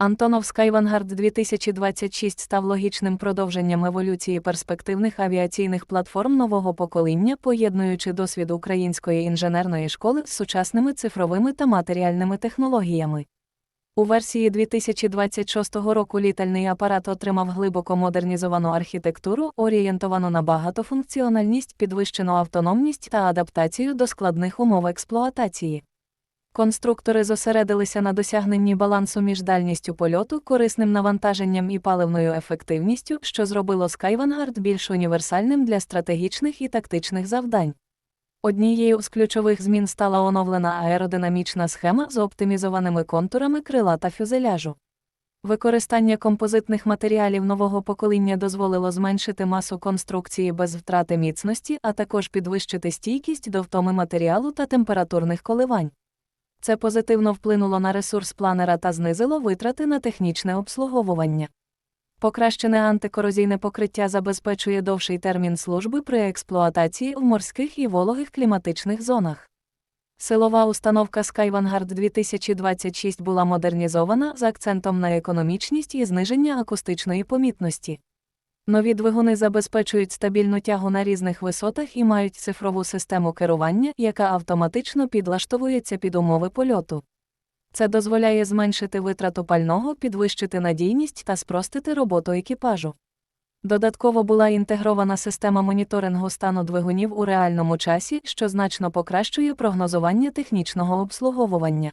Антонов Skywangard 2026 став логічним продовженням еволюції перспективних авіаційних платформ нового покоління, поєднуючи досвід української інженерної школи з сучасними цифровими та матеріальними технологіями. У версії 2026 року літальний апарат отримав глибоко модернізовану архітектуру, орієнтовану на багатофункціональність, підвищену автономність та адаптацію до складних умов експлуатації. Конструктори зосередилися на досягненні балансу між дальністю польоту, корисним навантаженням і паливною ефективністю, що зробило Skywangard більш універсальним для стратегічних і тактичних завдань. Однією з ключових змін стала оновлена аеродинамічна схема з оптимізованими контурами крила та фюзеляжу. Використання композитних матеріалів нового покоління дозволило зменшити масу конструкції без втрати міцності, а також підвищити стійкість до втоми матеріалу та температурних коливань. Це позитивно вплинуло на ресурс планера та знизило витрати на технічне обслуговування. Покращене антикорозійне покриття забезпечує довший термін служби при експлуатації в морських і вологих кліматичних зонах. Силова установка Skywangard 2026 була модернізована з акцентом на економічність і зниження акустичної помітності. Нові двигуни забезпечують стабільну тягу на різних висотах і мають цифрову систему керування, яка автоматично підлаштовується під умови польоту. Це дозволяє зменшити витрату пального, підвищити надійність та спростити роботу екіпажу. Додатково була інтегрована система моніторингу стану двигунів у реальному часі, що значно покращує прогнозування технічного обслуговування.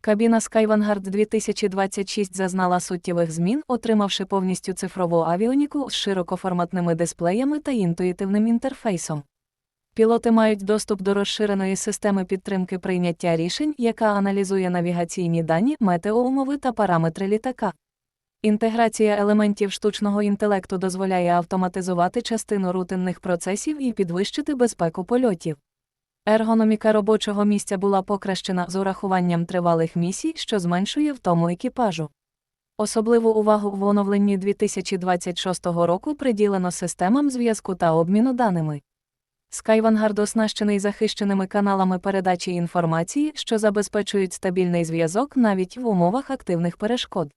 Кабіна Skywangard 2026 зазнала суттєвих змін, отримавши повністю цифрову авіоніку з широкоформатними дисплеями та інтуїтивним інтерфейсом. Пілоти мають доступ до розширеної системи підтримки прийняття рішень, яка аналізує навігаційні дані, метеоумови та параметри літака. Інтеграція елементів штучного інтелекту дозволяє автоматизувати частину рутинних процесів і підвищити безпеку польотів. Ергономіка робочого місця була покращена з урахуванням тривалих місій, що зменшує втому екіпажу. Особливу увагу в оновленні 2026 року приділено системам зв'язку та обміну даними. Skywangard оснащений захищеними каналами передачі інформації, що забезпечують стабільний зв'язок навіть в умовах активних перешкод.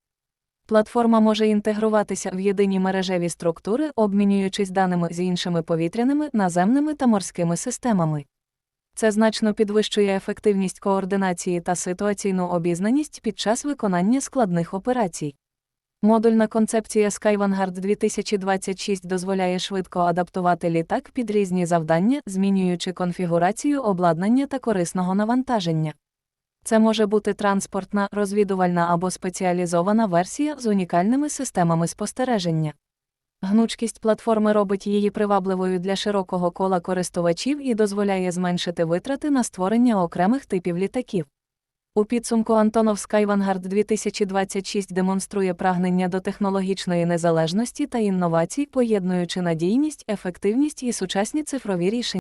Платформа може інтегруватися в єдині мережеві структури, обмінюючись даними з іншими повітряними, наземними та морськими системами. Це значно підвищує ефективність координації та ситуаційну обізнаність під час виконання складних операцій. Модульна концепція Skywangard 2026 дозволяє швидко адаптувати літак під різні завдання, змінюючи конфігурацію обладнання та корисного навантаження. Це може бути транспортна, розвідувальна або спеціалізована версія з унікальними системами спостереження. Гнучкість платформи робить її привабливою для широкого кола користувачів і дозволяє зменшити витрати на створення окремих типів літаків. У підсумку Антонов Skywangard 2026 демонструє прагнення до технологічної незалежності та інновацій, поєднуючи надійність, ефективність і сучасні цифрові рішення.